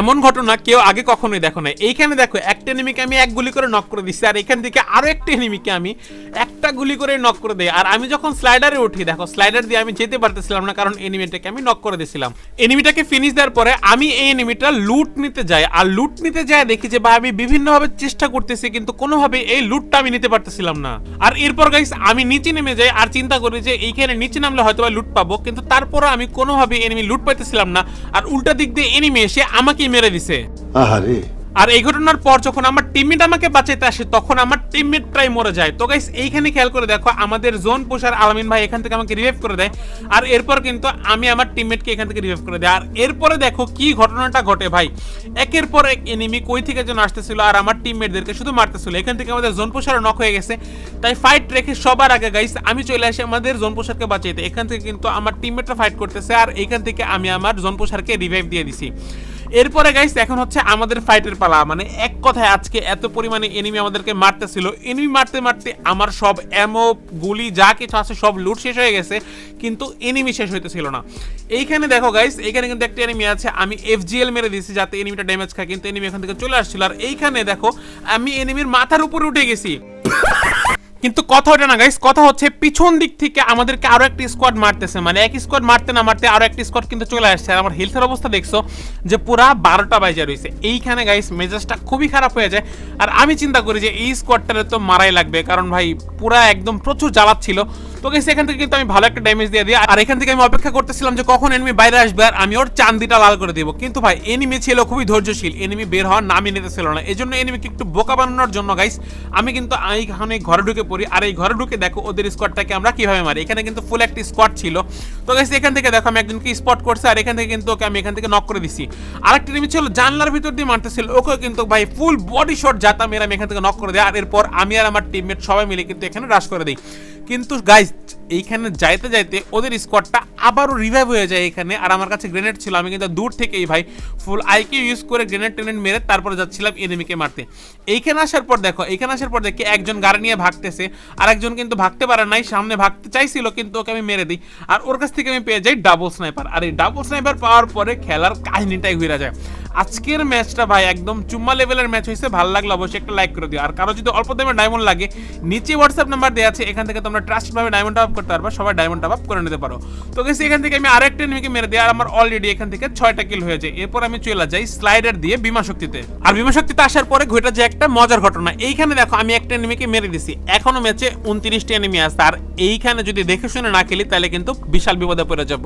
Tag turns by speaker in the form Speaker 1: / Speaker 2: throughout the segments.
Speaker 1: এমন ঘটনা কেউ আগে কখনোই দেখো না এইখানে দেখো, একটা এনিমিকে আমি এক গুলি করে নক করে দিচ্ছি আর এখান থেকে আরও একটা এনিমিকে আমি একটা গুলি করে নক করে দেই। আর আমি যখন স্লাইডারে উঠি, দেখো স্লাইডার দিয়ে আমি যেতে পারতেছিলাম না, কারণ এনিমিটাকে আমি নক করে দিয়েছিলাম এনিমিটাকে ফিনিশ দেওয়ার পরে আমি এই এনিমিটা লুট নিতে যাই, আর লুট নিতে যায় দেখি যে, ভাই, আমি বিভিন্নভাবে চেষ্টা করতেছি, কিন্তু কোনোভাবে এই লুটটা আমি নিতে পারতেছিলাম না। আর এরপর গাইস আমি নিচে নেমে যাই, আর চিন্তা করি যে, এইখানে নিচে নামলে হয়তো বা লুট পাবো, কিন্তু তারপরে আমি কোনোভাবে এনিমি লুট পাইতেছিলাম না। আর উল্টা দিক দিয়ে এনিমি এসে আমাকেই মেরে দিছে।
Speaker 2: আহারে।
Speaker 1: আর এই ঘটনার পর যখন আমার টিমমেট আমাকে বাঁচাইতে আসে তখন আমার টিমমেটটাই মরে যায়। তো গাইস এইখানে খেয়াল করে দেখো আমাদের জোন পোষার আলামিন ভাই এখান থেকে আমাকে রিভাইভ করে দেয়। আর এরপর কিন্তু আমি আমার টিমমেটকে এখান থেকে রিভাইভ করে দেয় আর এরপরে দেখো কি ঘটনাটা ঘটে ভাই। একের পর এক এনিমি কই থেকে যেন আসতেছিল আর আমার টিমমেটদেরকে শুধু মারতেছিল। এখান থেকে আমাদের জোন পোষার নক হয়ে গেছে। তাই ফাইট রেখে সবার আগে গাইস আমি চলে আসি আমাদের জোন পোষারকে বাঁচাইতে। এখান থেকে কিন্তু আমার টিমমেটরা ফাইট করতেছে। আর এখান থেকে আমি আমার জোন পোষারকে রিভাইভ দিয়ে দিছি। এরপরে গাইস এখন হচ্ছে আমাদের ফাইটের পালা। মানে এক কথায় আজকে এত পরিমাণে এনিমি আমাদেরকে মারতেছিল। এনিমি মারতে মারতে আমার সব এমো গুলি, যা কিছু আছে সব লুট শেষ হয়ে গেছে, কিন্তু এনিমি শেষ হইতেছিল না। এইখানে দেখো গাইস এইখানে কিন্তু একটা এনিমি আছে, আমি এফজিএল মেরে দিয়েছি যাতে এনিমিটা ড্যামেজ খায়, কিন্তু এনিমি এখান থেকে চলে আসছিল। আর এইখানে দেখো, আমি এনিমির মাথার উপরে উঠে গেছি। কিন্তু কথা ওটা না গাইস কথা হচ্ছে, পিছন দিক থেকে আমাদেরকে আরও একটি স্কোয়াড মারতেছে। মানে এক স্কোয়াড মারতে না মারতে আরও একটি স্কোয়াড কিন্তু চলে আসছে। আর আমার হেলথের অবস্থা দেখছ যে পুরা বারোটা বাজে রয়েছে। এইখানে গাইস মেজাজটা খুবই খারাপ হয়ে যায়। আর আমি চিন্তা করি যে এই স্কোয়াডটারে তো মারাই লাগবে। কারণ ভাই, পুরা একদম প্রচুর জ্বালাচ্ছিল। তো গাইস এখান থেকে কিন্তু আমি ভালো একটা ড্যামেজ দিয়ে দিই। আর এখান থেকে আমি অপেক্ষা করতেছিলাম যে কখন এনিমি বাইরে আসবে আর আমি ওর চান্দিটা লাল করে দিব। কিন্তু ভাই এনিমি ছিল খুবই ধৈর্যশীল। এনিমি বের হওয়ার নামই নিতেছিল না। এই জন্য এনিমিকে একটু বোকা বানানোর জন্য গাইস আমি কিন্তু এইখানে ঘরে ঢুকে পড়ি। আর এই ঘরে ঢুকে দেখো ওদের স্কোয়াডটাকে আমরা কীভাবে মারি। এখানে কিন্তু ফুল একটি স্কোয়াড ছিল। তো গাইস এখান থেকে দেখো আমি একজনকে স্পট করছে আর এখান থেকে কিন্তু ওকে আমি এখান থেকে নক করে দিছি। আরেকটি এনিমি ছিল, জানলার ভিতর দিয়ে মারতেছিল। ওকে কিন্তু ভাই ফুল বডি শট যাতা মেরে আমি এখান থেকে নক করে দিই। আর এরপর আমি আর আমার টিমমেট সবাই মিলে কিন্তু এখানে রাশ করে দিই। কিন্তু গাইস এইখানে যাইতে যাইতে ওদের স্কোয়াডটা আবারও রিভাইভ হয়ে যায় এখানে। আর আমার কাছে গ্রেনেড ছিল, আমি কিন্তু দূর থেকেই ভাই ফুল আইকে ইউজ করে গ্রেনেড টেনেড মেরে তারপরে যাচ্ছিলাম এনিমিকে মারতে। এইখানে আসার পর দেখো, এইখানে আসার পর দেখি একজন গাড়ি নিয়ে ভাগতেছে আর একজন কিন্তু ভাগতে পারে নাই, সামনে ভাগতে চাইছিল কিন্তু ওকে আমি মেরে দিই। আর ওর কাছ থেকে আমি পেয়ে যাই ডাবল স্নাইপার আর এই ডাবল স্নাইপার পাওয়ার পরে খেলার কাহিনিটাই ঘুরে যায়। আজকের ম্যাচটা ভাই একদম চুম্মা লেভেলের ম্যাচ হয়েছে। ভালো লাগল অবশ্যই একটা লাইক করে দিও। আর কারও যদি অল্প দামে ডায়মন্ড লাগে, নিচে হোয়াটসঅ্যাপ নাম্বার দেওয়া আছে, এখান থেকে তোমরা ট্রাস্ট ভাবে ডায়মন্ড আপ করতে পারবা, সবাই ডায়মন্ড আপ করে নিতে পারো। তো গেছি এখান থেকে আমি আরেকটা নিমিকে মেরে দিই আর আমার অলরেডি এখান থেকে ছয়টা কিল হয়ে যায় এরপর আমি চলে যাই স্লাইডার দিয়ে বিমা শক্তিতে। আর বিমা শক্তিতে আসার পরে ঘটে যে একটা মজার ঘটনা। এইখানে দেখো, আমি একটা এনিমিকে মেরে দিছি। এখনও ম্যাচে উনত্রিশটা এনিমি আছে। আর এইখানে যদি দেখে শুনে না খেলি, তাহলে কিন্তু বিশাল বিপদে পড়ে যাব।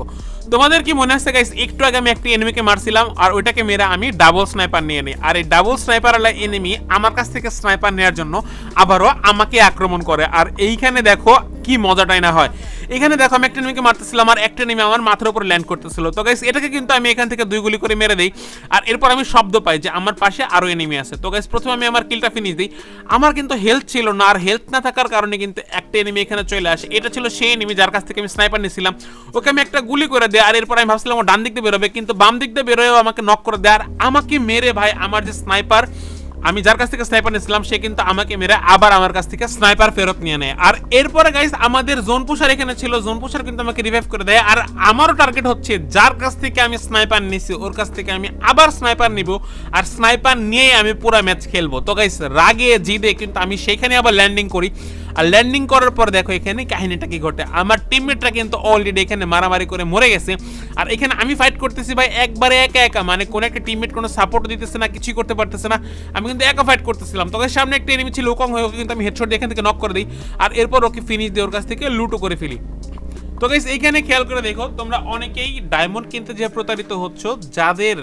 Speaker 1: তোমাদের কি মনে আছে গাইস একটু আগে আমি একটা এনিমিকে মারছিলাম, আর ওইটাকে মেরে আমি ডাবল স্নাইপার নিয়ে নিই। আর এই ডাবল স্নাইপারওয়ালা এনিমি আমার কাছ থেকে স্নাইপার নেওয়ার জন্য আবারও আমাকে আক্রমণ করে। আর এইখানে দেখো কি মজাটাই না হয়। এখানে দেখো আমি একটা এনিমিকে মারতেছিলাম আর একটা এনিমি আমার মাথার উপর ল্যান্ড করতেছিল। তো গাইস এটাকে কিন্তু আমি এখান থেকে দুই গুলি করে মেরে দেই। আর এরপর আমি শব্দ পাই যে আমার পাশে আরও এনিমি আছে। তো গাইস প্রথমে আমি আমার কিলটা ফিনিশ দিই। আমার কিন্তু হেলথ ছিল না আর হেলথ না থাকার কারণে কিন্তু একটা এনিমি এখানে চলে আসে। এটা ছিল সেই এনিমি যার কাছ থেকে আমি স্নাইপার নিয়েছিলাম ওকে আমি একটা গুলি করে দেয় আর এরপর আমি ভাবছিলাম ও ডান দিক দিয়ে বেরোবে, কিন্তু বাম দিক দিয়ে বেরোয়ও আমাকে নক করে দেয়। আর আমাকে মেরে ভাই, আমার যে স্নাইপার আমি যার কাছ থেকে স্নাইপার নিয়েছিলাম, সে কিন্তু আমাকে মেরে আবার আমার কাছ থেকে স্নাইপার ফেরত নিয়ে নেয়। আর এরপরে গাইস আমাদের জোন পুষার এখানে ছিল। জোন পুষার কিন্তু আমাকে রিভাইভ করে দেয়। আর আমারও টার্গেট হচ্ছে, যার কাছ থেকে আমি স্নাইপার নিছি, ওর কাছ থেকে আমি আবার স্নাইপার নিব। আর স্নাইপার নিয়ে আমি পুরো ম্যাচ খেলব। তো গাইস রাগে, জিদে, কিন্তু আমি সেখানে আবার ল্যান্ডিং করি। আর ল্যান্ডিং করার পর দেখো এখানে কাহিনীটা কি ঘটে? আমার টিমমেটরা কিন্তু অলরেডি এখানে মারামারি করে মরে গেছে। আর এখানে আমি ফাইট করতেছি ভাই একবারে একা একা। মানে কোনো একটা টিমমেট কোনো সাপোর্ট দিতেছে না, কিছুই করতে পারতেছে না। আমি কিন্তু একা ফাইট করতেছিলাম। তখন সামনে একটা এনিমি ছিল, ওকং হয়ে ওকে কিন্তু আমি হেডশট এখান থেকে নক করে দিই। আর এরপর ওকে ফিনিশ দিয়ে ওর কাছ থেকে লুটো করে ফেলি। তো গাইস এইখানে খেয়াল করে দেখো, তোমরা অনেকেই ডায়মন্ড কিনতে যে প্রতারিত হচ্ছ, যাদের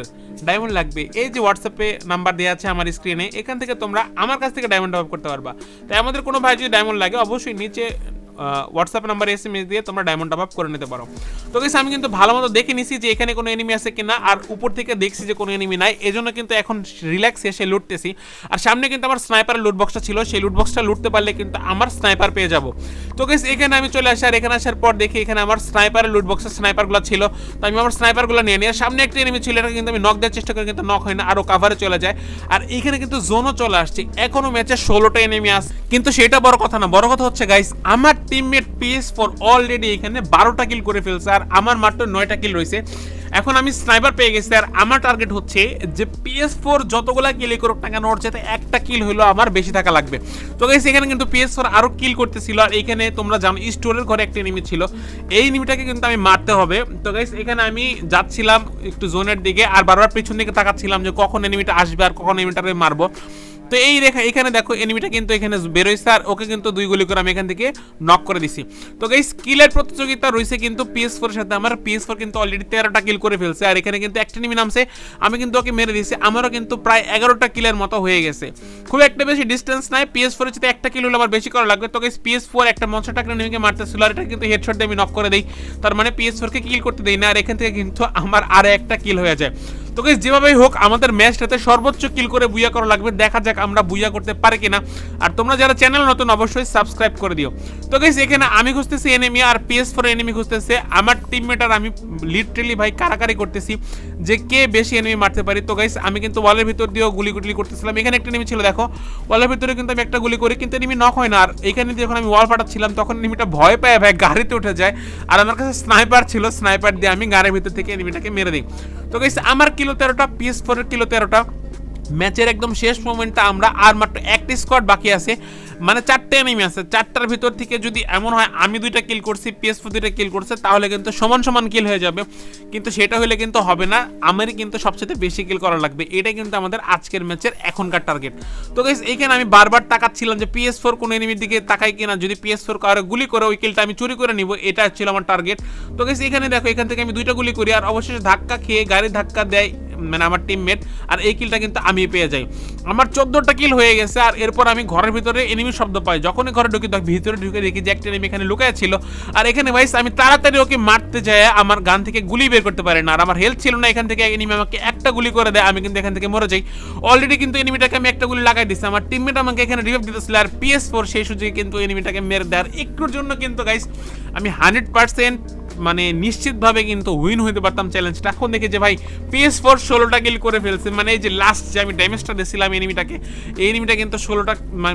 Speaker 1: ডায়মন্ড লাগবে। এই যে হোয়াটসঅ্যাপে নাম্বার দেওয়া আছে আমার স্ক্রিনে এখান থেকে তোমরা আমার কাছ থেকে ডায়মন্ড অফ করতে পারবা। তাই আমাদের কোনো ভাই যদি ডায়মন্ড লাগে, অবশ্যই নিচে WhatsApp number S M S দিয়ে তোমরা ডায়মন্ড টপ আপ করে নিতে পারো। তো গেছে আমি কিন্তু ভালো মতো দেখে নিছি যে এখানে কোনো এনিমি আছে কিনা, আর উপর থেকে দেখছি যে কোনো এনিমি নাই। এজন্য কিন্তু এখন রিল্যাক্স এসে লুটতেছি। আর সামনে কিন্তু আমার স্নাইপারের লুট বক্সটা ছিল। সেই লুট বক্সটা লুটতে পারলে কিন্তু আমার স্নাইপার পেয়ে যাব। তো গেছে এখানে আমি চলে আসি, আর এখানে আসার পর দেখি এখানে আমার স্নাইপার লুট বক্সের স্নাইপারগুলো ছিল। তো আমি আমার স্নাইপারগুলো নিয়ে আর সামনে একটা এনিমি ছিল এটা কিন্তু আমি নক দেওয়ার চেষ্টা করি, কিন্তু নক হয় না আরও কাভারে চলে যায়। আর এইখানে কিন্তু জোনও চলে আসছে। এখনও ম্যাচে ষোলোটা এনিমি আছে। কিন্তু সেটা বড় কথা না। বড় কথা হচ্ছে গাইস আমার টিমমেট পিএস ফর অলরেডি এখানে বারোটা কিল করে ফেলছে আর আমার মাত্র নয়টা কিল রয়েছে। এখন আমি স্নাইপার পেয়ে গেছি আর আমার টার্গেট হচ্ছে যে পিএস ফোর যতগুলা কিল করুক না কেন, ওর যাতে একটা কিল হলো আমার বেশি থাকা লাগবে। তো গাইস এখানে কিন্তু পিএস ফোর আরও কিল করতেছিল আর এখানে তোমরা জানো স্টোরের ঘরে একটা এনিমি ছিল। এই এনিমিটাকে কিন্তু আমি মারতে হবে। তো গাইস এখানে আমি যাচ্ছিলাম একটু জোনের দিকে আর বারবার পিছন দিকে তাকাচ্ছিলাম যে কখন এনিমিটা আসবে আর কখন এনিমিটাকে মারবো। তো এই রেখা, এখানে দেখো এনিমিটা কিন্তু এখানে বেরোইছে আর ওকে কিন্তু দুই গুলি করে আমি এখান থেকে নক করে দিছি। তো এই স্কিলের প্রতিযোগিতা রয়েছে কিন্তু পিএস ফোর সাথে। আমার পিএস ফোর কিন্তু অলরেডি তেরোটা কিল করে ফেলছে আর এখানে কিন্তু একটা এনিমি নামছে। আমি কিন্তু ওকে মেরে দিয়েছি আমারও কিন্তু প্রায় এগারোটা কিলের মতো হয়ে গেছে। খুব একটা বেশি ডিস্টেন্স নাই। পিএস ফোরের সাথে একটা কিল হলে আমার বেশি করা লাগবে। তো এই পিএস ফোর একটা মনস্টার এনিমিকে মারতেছিল আর এটা কিন্তু হেডশট দিয়ে আমি নক করে দিই। তার মানে পিএস ফোরকে কিল করতে দেই না। আর এখান থেকে কিন্তু আমার আর একটা কিল হয়ে যায়। তো গাইস যেভাবেই হোক, আমাদের ম্যাচটাতে সর্বোচ্চ কিল করে বুইয়া করা লাগবে। দেখা যাক আমরা বুইয়া করতে পারি কিনা। আর তোমরা যারা চ্যানেল নতুন, অবশ্যই সাবস্ক্রাইব করে দিও। তো গাইস এখানে আমি খুঁজতেছি এনিমি আর পিএস ফোর এনিমি খুঁজতেছে। আমার টিমমেট আর আমি লিটারেলি ভাই কারাকারি করতেছি যে কে বেশি এনিমি মারতে পারি। তো গাইস আমি কিন্তু ওয়ালের ভিতর দিয়েও গুলি গুলি করতেছিলাম। এখানে একটা এনিমি ছিল, দেখো। ওয়ালের ভিতরে কিন্তু আমি একটা গুলি করি, কিন্তু এনিমি নক হয় না। আর এখানে যখন আমি ওয়াল ফাটাচ্ছিলাম, তখন এনিমিটা ভয় পায় ভাই, গাড়িতে উঠে যায়। আর আমার কাছে স্নাইপার ছিল স্নাইপার দিয়ে আমি গাড়ির ভিতর থেকে এনিমিটাকে মেরে দিই। তো গাইস আমার কিলো তেরোটা পিএস ফোরের কিলো তেরোটা। ম্যাচের একদম শেষ মোমেন্টটা আমরা আর মাত্র একটি স্কোয়াড বাকি আছে। মানে চারটে এনিমি আছে। চারটার ভিতর থেকে যদি এমন হয়, আমি দুইটা কিল করছি পিএস ফোর দুইটা কিল করছে, তাহলে কিন্তু সমান সমান কিল হয়ে যাবে। কিন্তু সেটা হলে কিন্তু হবে না। আমারই কিন্তু সবচেয়ে বেশি কিল করা লাগবে। এটাই কিন্তু আমাদের আজকের ম্যাচের এখনকার টার্গেট তো গাইস এইখানে আমি বারবার তাকাচ্ছিলাম যে পিএস ফোর কোনো এনিমির দিকে তাকাই কিনা। যদি পিএস ফোর কারও গুলি করে, ওই কিলটা আমি চুরি করে নিব। এটা ছিল আমার টার্গেট তো গাইস এখানে দেখো, এখান থেকে আমি দুইটা গুলি করি। আর অবশেষে ধাক্কা খেয়ে গাড়ি ধাক্কা দেয় মানে আমার টিমমেট আর এই কিলটা কিন্তু আমি পেয়ে যাই। আমার চোদ্দোটা কিল হয়ে গেছে, আর এরপর আমি ঘরের ভিতরে এনিমি শব্দ পাই। যখনই ঘরে ঢুকি, তখন ভিতরে ঢুকে দেখি যে একটা এনিমি এখানে লুকায় ছিল। আর এখানে ভাইস আমি তাড়াতাড়ি ওকে মারতে যাই আমার গান থেকে গুলি বের করতে পারি না। আর আমার হেলথ ছিল না, এখান থেকে এনিমি আমাকে একটা গুলি করে দেয়, আমি কিন্তু এখান থেকে মরে যাই। অলরেডি কিন্তু এনিমিটাকে আমি একটা গুলি লাগাই দিচ্ছি আমার টিমমেট আমাকে এখানে রিভাইভ দিতেছিল, আর পিএস ফোর সেই সুযোগে কিন্তু এনিমিটাকে মেরে দেয়। আর একটুর জন্য কিন্তু গাইস আমি হান্ড্রেড পার্সেন্ট মানে নিশ্চিতভাবে কিন্তু উইন হইতে পারতাম চ্যালেঞ্জটা এখন দেখি যে ভাই পিএস ফোর ষোলোটা কিল করে ফেলছে। মানে এই যে লাস্ট যে আমি ড্যামেজটা দিয়েছিলাম এনিমিটাকে এই এনিমিটা কিন্তু ষোলোটা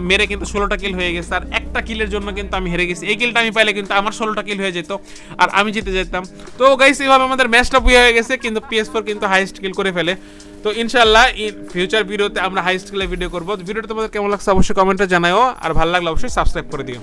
Speaker 1: মেরে কিন্তু ষোলোটা কিল হয়ে গেছে। আর একটা কিলের জন্য কিন্তু আমি হেরে গেছি। এই কিলটা আমি পাইলে কিন্তু আমার ষোলোটা কিল হয়ে যেত। আর আমি জিতে যেতাম। তো গাইস এইভাবে আমাদের ম্যাচটা বুয়ে হয়ে গেছে। কিন্তু পিএস ফোর কিন্তু হাইস্ট কিল করে ফেলে। তো ইনশাল্লাহ ফিউচার ভিডিওতে আমরা হাইস্ট কিলের ভিডিও করব। ভিডিওটা তোমাদের কেমন লাগছে অবশ্যই কমেন্টে জানাও আর ভালো লাগলে অবশ্যই সাবস্ক্রাইব করে দিও।